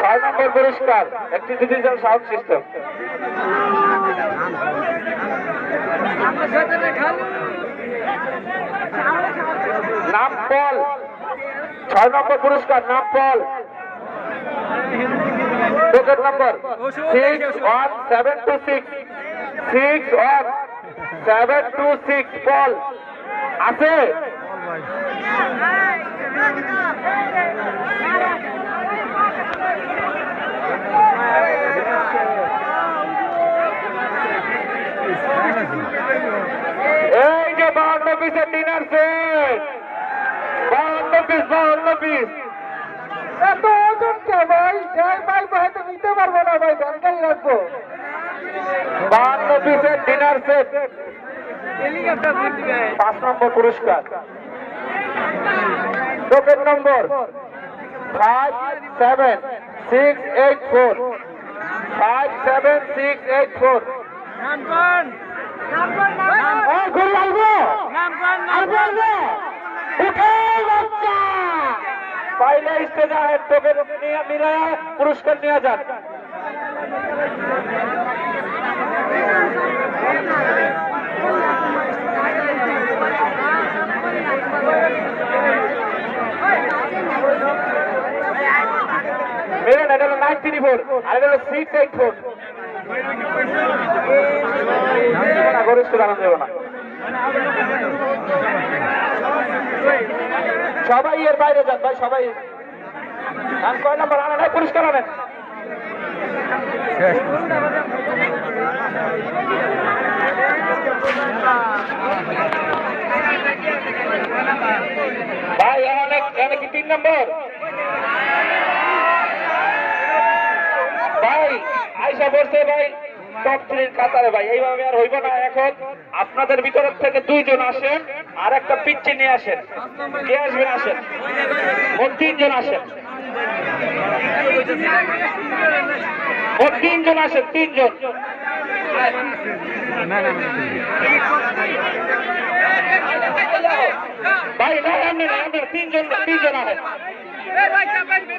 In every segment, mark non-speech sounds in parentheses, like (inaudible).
ছয় নম্বর পুরস্কার, একটি ডিজিটাল সাউন্ড সিস্টেম। নাম পল। ছয় নম্বর পুরস্কার, নাম Paul. Token number six one seven two six six one seven two six Paul. আছে? এই যে বাহান্ন পিসের ডিনার সেট বাহান্ন পিস বাহান্ন পিস এত ওজনকে ভাই? যাই ভাই হয়তো নিতে পারব না ভাই ব্যাংকারি রাখব। বাহান্ন পিসের ডিনার সেট পাঁচ নম্বর পুরস্কার। Token number five seven six eight four five seven six eight four পাইলে স্টেজে টোকেন নিয়ে মিলায়া পুরস্কার নিয়ে যান। নাইন থ্রি ফোর, আর হলো সিক্স এইট ফোর গরিষ্ঠ আনন্দ দেবো না। সবাই এর বাইরে যান, ভাই, সবাই। আর কয় নম্বর? আনা নাই পরিষ্কার আনেন। ভাই অনেক অনেক তিন নম্বর? ভাই, আইসা বলছে ভাই টপ থ্রির কাতারে ভাই, এইভাবে আর হইব না। এখন আপনাদের ভিতরের থেকে দুইজন আসেন, আর একটা পিচ্ছি নিয়ে আসেন। কে আসবেন আসেন। মোট তিনজন আসেন। মোট তিনজন আসেন, তিনজন। না এমনি না এমনি না, তিনজন তিনজন আসেন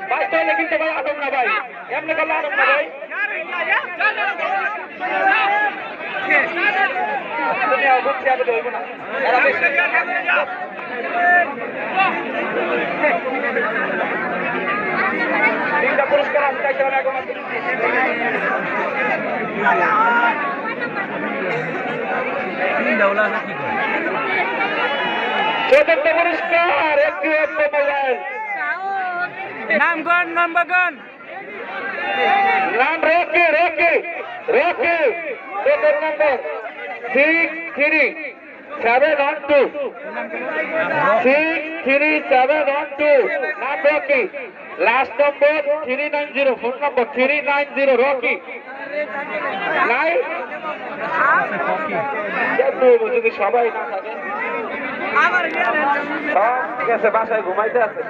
ভাই তাহলে কিন্তু ভাই আদম না ভাই। ভাই। আমি পুরস্কার আছে তাই এখন আছে। চতুর্থ পুরস্কার একটি মোবাইল নামগণ নাম্বারগণ নাম Rocky Rocky Rocky. Token number six three seven one two. Six three seven one two. নাম Rocky. Last number three nine zero. Phone number three nine zero Rocky. বাসায় ঘুমাইতে আছে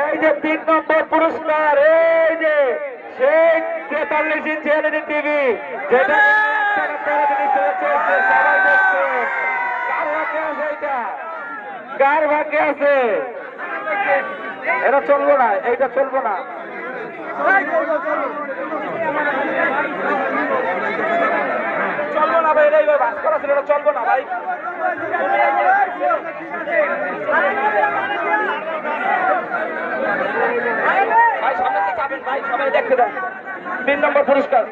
এই যে তিন নম্বর পুরস্কার, এই যে সেই তেতাল্লিশ ইঞ্চি এলইডি টিভি কার ভাগ্যে আছে কার ভাগ্যে আছে? এটা চলবো না, এইটা চলবো না। না ভাই করা ছিল এটা না ভাই। দেখতে তিন নম্বর পুরস্কার।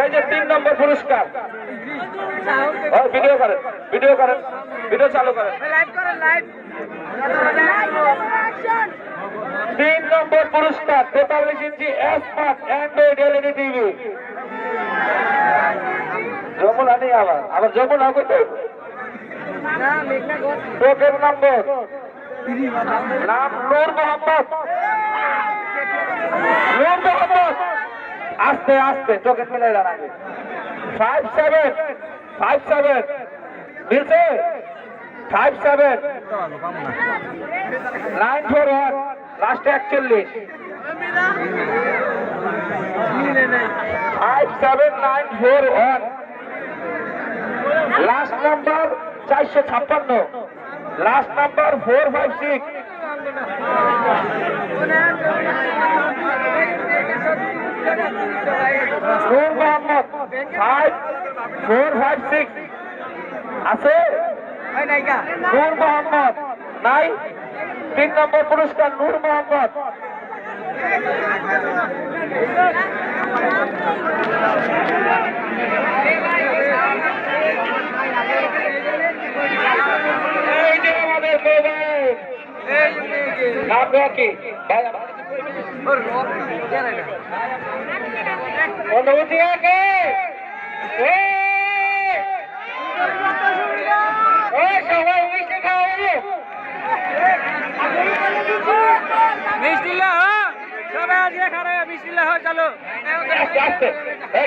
এই যে তিন নম্বর পুরস্কার। ভিডিও করেন ভিডিও করেন ভিডিও চালু করেন। লাইভ করেন লাইভ তিন নম্বর পুরস্কার, তেতাল্লিশ inch smart Android LED TV Jamuna নেই আবার আবার যমুনা কত টোকেন নম্বর। নাম নূর মোহাম্মদ। নূর মোহাম্মদ। আস্তে আস্তে টোকেন মিলে আগে ফাইভ সেভেন ফাইভ সেভেন মিলছে? Five seven nine four one লাস্টে একচল্লিশ. Five seven nine four one last number চারশো ছাপ্পান্ন. Last number four five six five four five six আছে নূর মোহাম্মদ নাই? তিন নম্বর পুরস্কার নূর মোহাম্মদ। নাম ভাই আগে।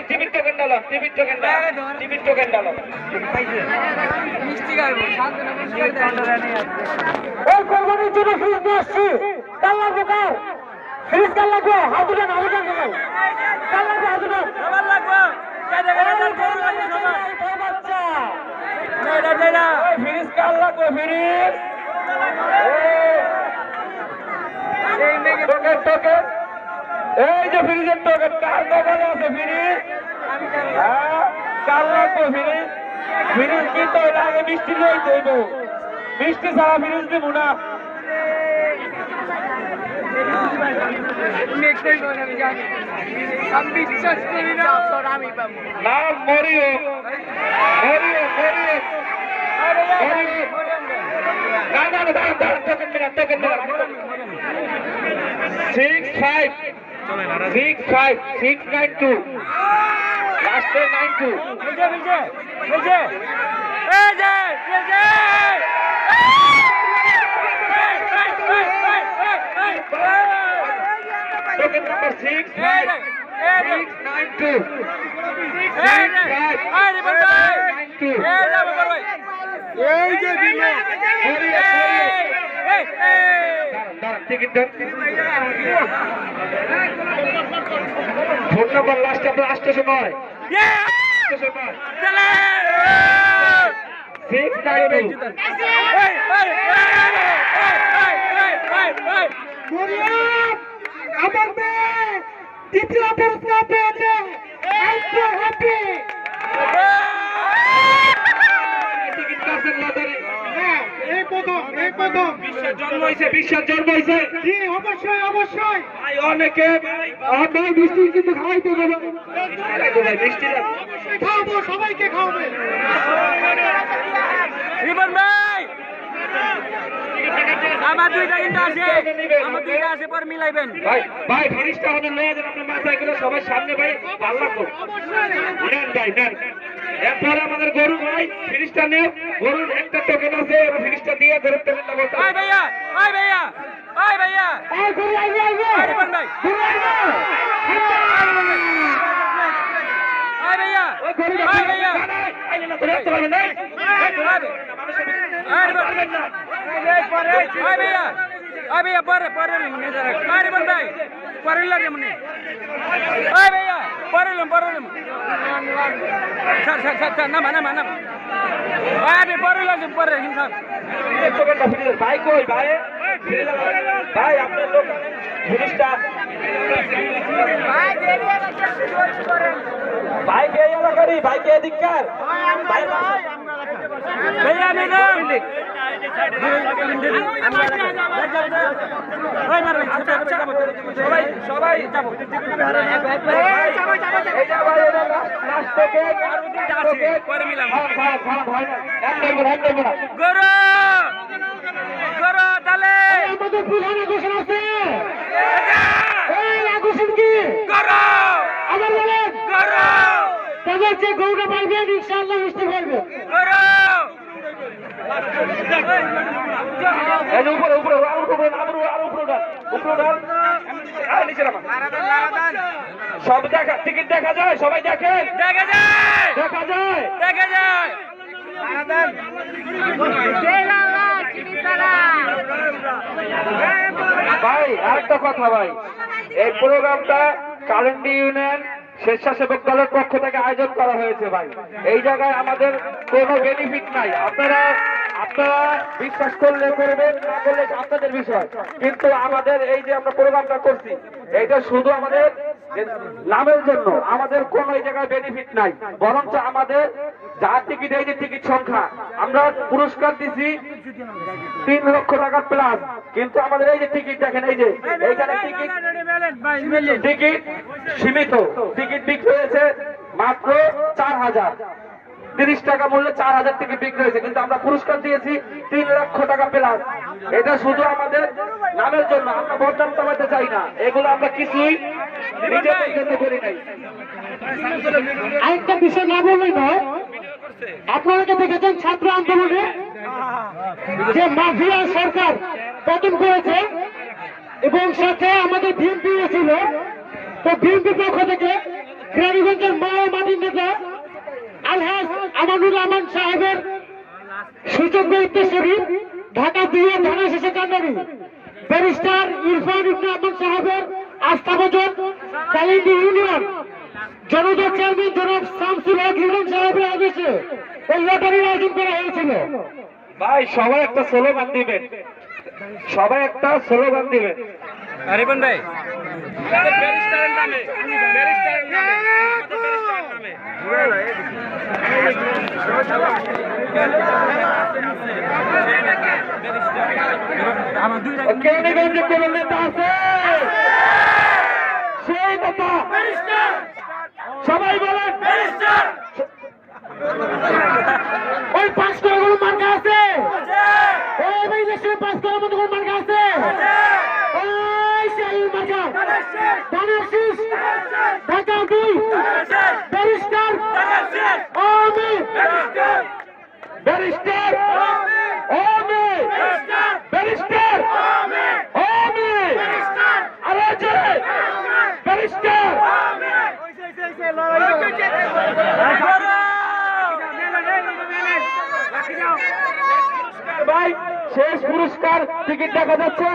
টিভির টোকেন ডালো টিভির টোকেন ডালো টিভির টোকেন ডালো মিষ্টি খাইবো ওই কোরবানির জন্য ফ্রিজ নিয়ে আসছি কাল লাগবে কার ফ্রিজ কাল লাগবে হাত উঠান হাত উঠান কাল লাগবে হাত উঠান সবার লাগবো বাচ্চা লাগবে এই যে ফ্রিজের টোকেন কার মোবাইলে আছে ফ্রিজ? হ্যাঁ কাল লাগবে ফ্রিজ? ফ্রিজ কিন্তু এর আগে মিষ্টি লই দেব মিষ্টি ছাড়া ফ্রিজ দেবো না। বিশ্বাস করি না আমি পাবো নাম Mario Mario Mario six five six five six nine two লাস্টে নাইন টু বেজে বেজে বেজে এই যে এই যে দিল দাঁড়ান টিকিট দেন ফোন নাম্বার লাস্ট আপনার সময় আসতে সময় সিক্স নাইন টু আমার মেয়ে দ্বিতীয় পুরস্কার পেয়েছে হ্যাপি সবাইকে খাওয়াবে। আমার দুইটা কিন্তু আছে। আমার দুইটা আছে পর মিলাইবেন। ভাই ভাই ফিনিশটা হবে লয়ে যান আপনার মাথায় করে সবাই সামনে ভাই ভালো লাগবে। নেন ভাই নেন। এরপরে আমাদের গরু ভাই ফিনিশটা নিয়ে গরুর একটা টোকেন আছে ফিনিশটা দিয়ে ধরে পেলেন না বলতে ওই ভাইয়া ওই ভাইয়া ওই ভাইয়া। এই গরু আইবে আইবে। ভাই। গরু আইবে। ওই ভাইয়া ওই ভাইয়া। আইলে না ধরে রাখতে পারবেন না ওই রিবন ওই ভাইয়া ওই ভাইয়া পরে পরে মনে ধরে ওই রিবন ভাই পরে লাগে মনে ওই ভাইয়া পরে লম পরে লম স্যার স্যার স্যার স্যার নামা নামা নামা ওই আমি পরে লাগে পরে হিংসা টোকেনটা ফিরে ভাই কই ভাই ভাই আপনার লোক ফিনিশটা ভাই কে এলাকারই ভাই কে ভাইয়া ম্যাডাম সবাই সবাই এই যে ভাই এটা লাস্ট টোকেন টোকেন পরে মিলাম। গরু গরু আছে কি গরু আবার বলেন যে গরুটা পাইবেন ইনশাআল্লাহ মিষ্টি পাইবে গরু এই উপরে উপরে আরও উপরে আরও আরও উপরে উঠান উপরে উঠান। আর নিচে নামান সব দেখা টিকিট দেখা যায় সবাই দেখেন দেখে যায়। দেখা যায়। দেখে যায়। ভাই আরেকটা কথা ভাই। এই প্রোগ্রামটা কালেন্ডি ইউনিয়ন স্বেচ্ছাসেবক দলের পক্ষ থেকে আয়োজন করা হয়েছে ভাই। এই জায়গায় আমাদের কোনো বেনিফিট নাই। আপনারা আপনারা বিশ্বাস করলে করবেন, না করলে আপনাদের বিষয়। কিন্তু আমাদের এই যে আমরা প্রোগ্রামটা করছি, এইটা শুধু আমাদের লাভের জন্য আমাদের কোন জায়গায় বেনিফিট নাই। বরঞ্চ আমাদের যা টিকিট এই যে টিকিট সংখ্যা, আমরা পুরস্কার দিছি তিন লক্ষ টাকা প্লাস কিন্তু আমাদের এই যে টিকিট দেখেন, এই যে এইখানে টিকিট টিকিট সীমিত। টিকিট বিক্রি হয়েছে মাত্র চার হাজার। তিরিশ টাকা মূল্যে চার হাজার টিকিট বিক্রি হয়েছে, কিন্তু আমরা পুরস্কার দিয়েছি তিন লক্ষ টাকা প্লাস এটা শুধু আমাদের নামের জন্য, আমরা বদনাম কমাতে চাই না। এগুলো আমরা কিছুই আরেকটা বিষয় না বললে নয় আপনারা দেখেছেন ছাত্র আন্দোলনে যে মাফিয়া সরকার পতন করেছে এবং সাথে আমাদের বিএনপি ছিল। তো বিএনপি পক্ষ থেকে গ্রামীগঞ্জের মা মাটির নেতা আলহাজ আমানুর রহমান সাহেবের সুযোগ্য উত্তরসূরি ঢাকা দুইয়ের থানা শেষে কান্ডারি। ব্যারিস্টার ইরফান ইবনে আহমদ সাহেবের আস্থা আস্থাভাজন কালিন্দি ইউনিয়ন। জনতা চেয়ারম্যান জনাব শামসুল হক লিটন সাহেবের আদেশে এই লটারির আয়োজন করা হয়েছিল। ভাই সবাই একটা স্লোগান দিবেন। সবাই একটা স্লোগান দিবেন। রিপন ভাই। আমাদের ব্যারিস্টারের নামে ব্যারিস্টারের নামে। কেরানীগঞ্জে কোন নেতা আছে সেই নেতা সবাই বলেন ওই পাঁচ করে কোনো মার্কা আছে? ওই ইলেকশনে পাঁচ করার মতো কোনো মার্কা আছে? সেই মার্কা ধানের শীষ। ঢাকা দুই। ব্যারিস্টার। আমি ব্যারিস্টার। ওমে ব্যারিস্টার। ওমে আরে যে ব্যারিস্টার। ভাই শেষ পুরস্কার টিকিট দেখা যাচ্ছে।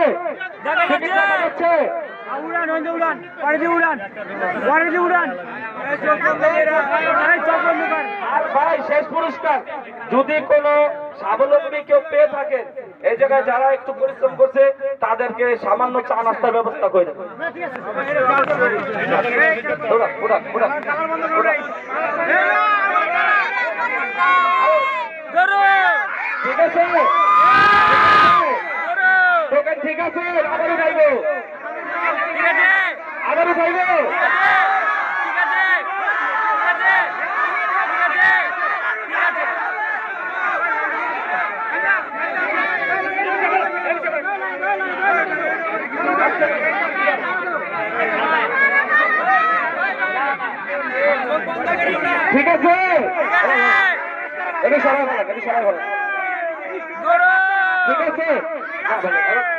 উড়ান হইতে উড়ান পরে দিয়ে উড়ান পরে দিয়ে উড়ান। এই চক্র দোকান আর ভাই শেষ পুরস্কার। যদি কোনো স্বাবলম্বী কেউ পেয়ে থাকেন এই জায়গায় যারা একটু পরিশ্রম করছে তাদেরকে সামান্য চা নাস্তার ব্যবস্থা করে দেবেন। ঠিক আছে? ঠিক আছে আবার উঠাইবো ঠিক আছে ঠিক আছে? এটা সবাই বলেন এটা সবাই বলেন ঠিক আছে? বলেন।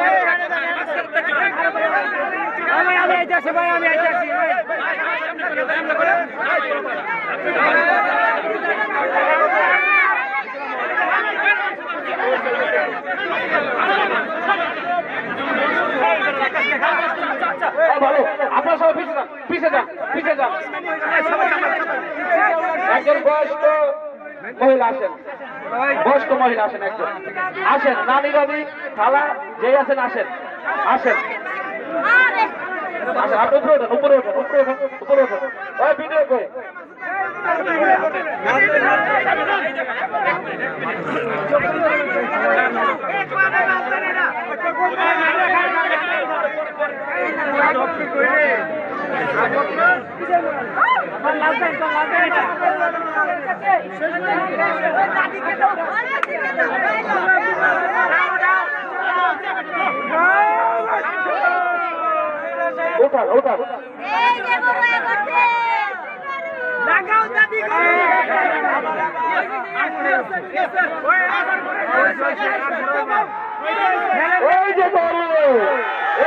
আমি আমি আইতাছি ভাই আমি আইতাছি আপনারা সবাই পিছিয়ে যান পিছিয়ে যান পিছিয়ে যান একজন বয়স্ক মহিলা আসেন। বয়স্ক মহিলা আসেন একজন। আসেন নানি দাদি খালা, যেই আছেন আসেন। আসেন। উপরে উপরে উপরে উপরে উঠান উঠান এই যে গরু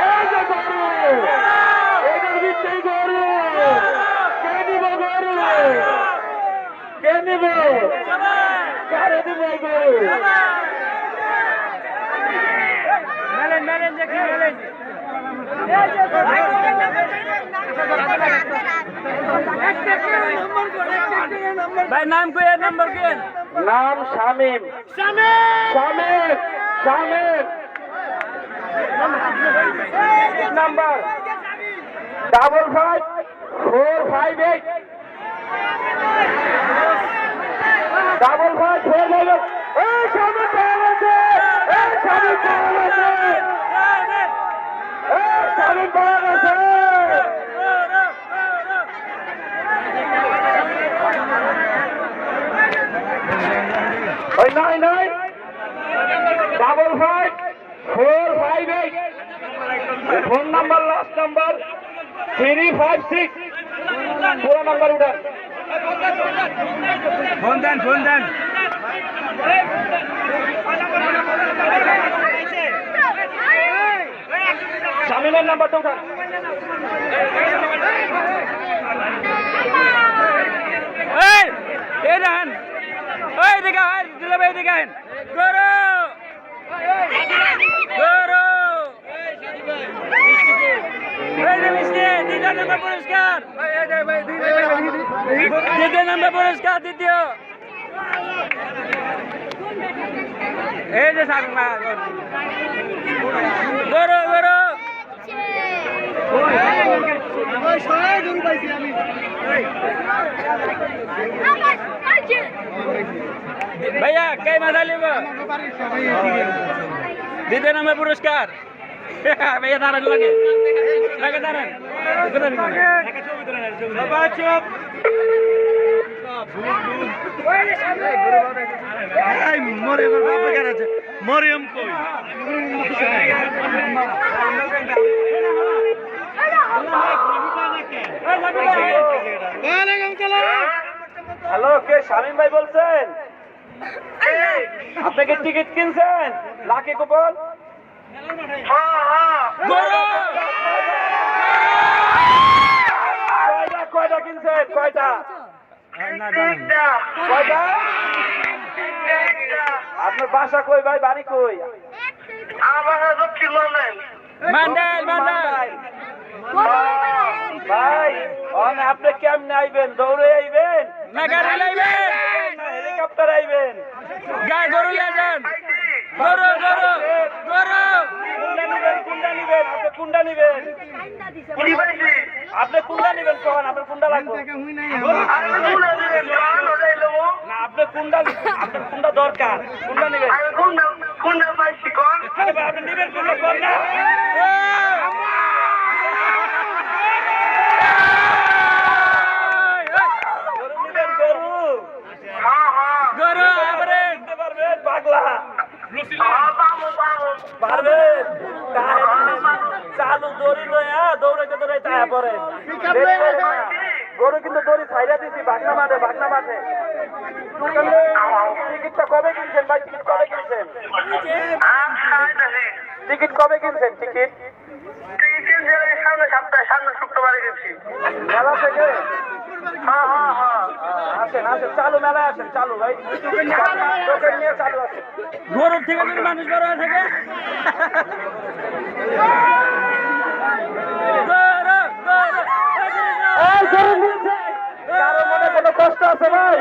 এই যে গরু এদের ভিতরেই গরু কে নিব গরু কে নিব কারে দিব গরু মেলেন মেলেন দেখি মেলেন ভাই, নাম কই, এর নাম্বার কেন নাম Shamim. Shamim Shamim. Number. Double five, four five eight. Double five, four five এই শামিম পাওয়া গেছে এই শামিম পাওয়া গেছে এই শামিম পাওয়া গেছে ওই নয় নয় double five four five eight phone number last number three five six পুরো নাম্বার উঠান। ফোন দেন ফোন দেন। শামিমের নাম্বারটা উঠান। এই এই দেখেন। এই দিকে এই দিলে ভাই দেখেন গরু। গরু। এই দ্বিতীয় নম্বর পুরস্কার। দ্বিতীয় নম্বর পুরস্কার, দ্বিতীয়। এই যে গরু গরু। ভাইয়া কে মাথা লিব? দ্বিতীয় নম্বর পুরস্কার। (laughs) ভাইয়া দাঁড়ান লাগে। লাগে দাঁড়ান। মরিয়ম কই? হ্যালো কে শামিম ভাই বলছেন? আপনি কি টিকিট কিনছেন? লাকি কুপন কয়টা কয়টা কিনছেন? কয়টা? কয়টা? আপনার বাসা কই ভাই? বাড়ি কই? মান্ডাল মান্ডাল। ভাই অন আপনি কেমনে আইবেন? দৌড়ে আইবেন? না গাড়ি লাইবেন হেলিকপ্টার আইবেন? গায়ে গরু লিয়ে যান। গরু গরু গরু। কুন্ডা নিবেন কুন্ডা নিবেন আপনি কুন্ডা নিবেন। আপনি কুন্ডা নিবেন কখন? আপনার কুন্ডা লাগবে। না আপনি কুন্ডা আপনার কুন্ডা দরকার। কুন্ডা নিবেন। আরে ভাই, আপনি নিবেন কুন্ডা কর না গরু নিবেন গরু গরু আবরে নিতে পারবেন পাগলা পারবেন চালু দড়ি লয়া দৌড়াইতে দৌড়াইতে আয়া পরে গরু কিন্তু দড়ি ছাইরা দিছি বাগনা মাঠে বাগনা মাঠে টিকিটটা কবে কিনছেন ভাই? টিকিট কবে কিনছেন? টিকিট কবে কিনছেন? টিকিট? মেলা থেকে? আসেন আসেন। চালু মেলায় আসেন চালু ভাই। নিয়ে চালু আসেন। গরুর থেকে যদি মানুষ বড় হয়ে থাকে? গরু গরু এই গরু নিচ্ছে কারও মনে কোনো কষ্ট আছে ভাই?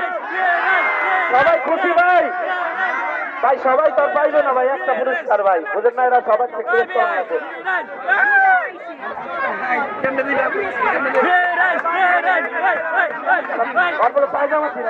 সবাই খুশি ভাই? ভাই, সবাই তো পাইবে না ভাই, একটা পুরস্কার ভাই। বুঝেন না এরা সবার থেকে পায়জামা ছিল